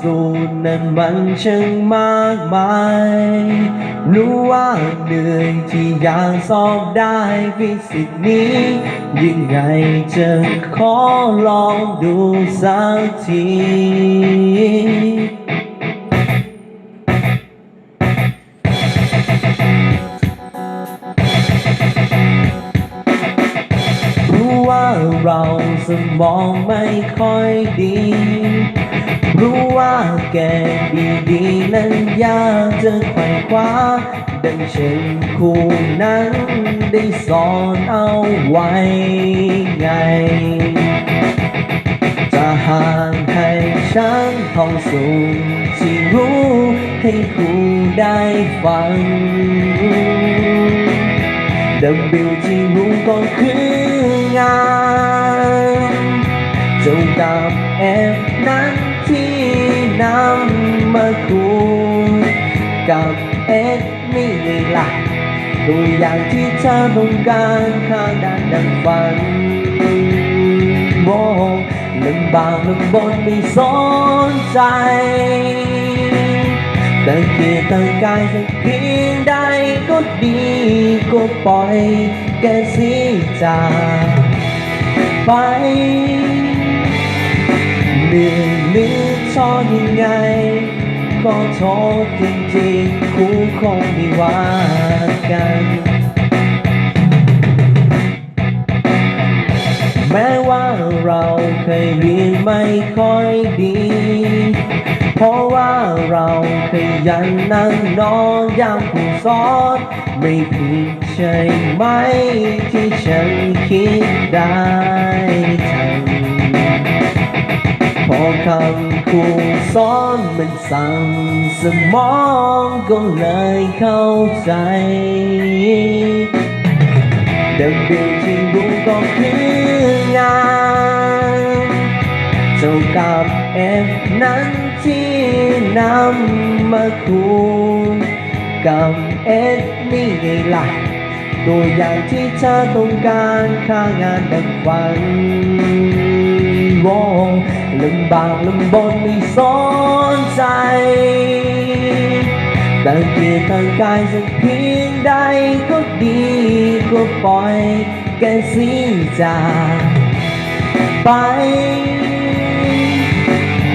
สูตรนั้นมันช่างมากมาย รู้ว่าเหนื่อยที่อยากสอบได้ฟิสิกส์นี้ยังไงจะขอลองดูสักทีรู้ว่าเราสมองไม่ค่อยดี แกดีๆนั้นยากจะไขว่คว้า ดังเช่นครูนั้นได้สอนเอาไว้ไง จะห่างให้ฉันท่องสูงที่รู้ให้ครูได้ฟัง W ที่รู้ก็คือ กับ F นั้นที่นำมาคูณกับ X นี่ไงล่ะตัวอย่างที่เธอต้องการข้างด้านดังฝันโมลำบากลำบนไม่สนใจแต่เกียรตั้งกายสักเพียงใดก็ดีก็ปล่อยแกสีจากไป เหนื่อยหรือท้อยังไง ก็โท้อจริงๆคู่คงไม่ว่ากันแม้ว่าเราเคยเรียนไม่ค่อยดี เพราะว่าเราขยันนั่งนอนยามผู้สอน ไม่ผิดใช่ไหมที่ฉันคิดได้ สั่งสมองก็เลยเข้าใจเดิมเดียวที่รู้ก็คืองานเจ้ากับ F นั้นที่นำมาคูณกับ S นี่ไงล่ะตัวอย่างที่เธอต้องการค่างานดังฝัน ว้ลำบากลำบนไม่สนใจแต่เกียรทางกายสักเพียงใดก็ดีก็ปล่อยแกเสีจากไป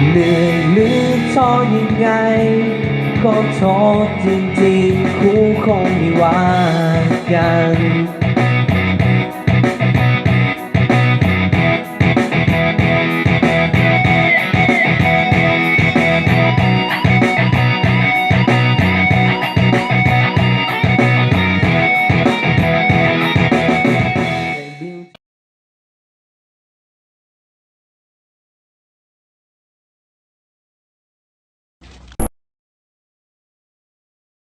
เหนื่อยหรือท้อยังไง ก็ท้อจริงๆคู่คงไม่ว่ากัน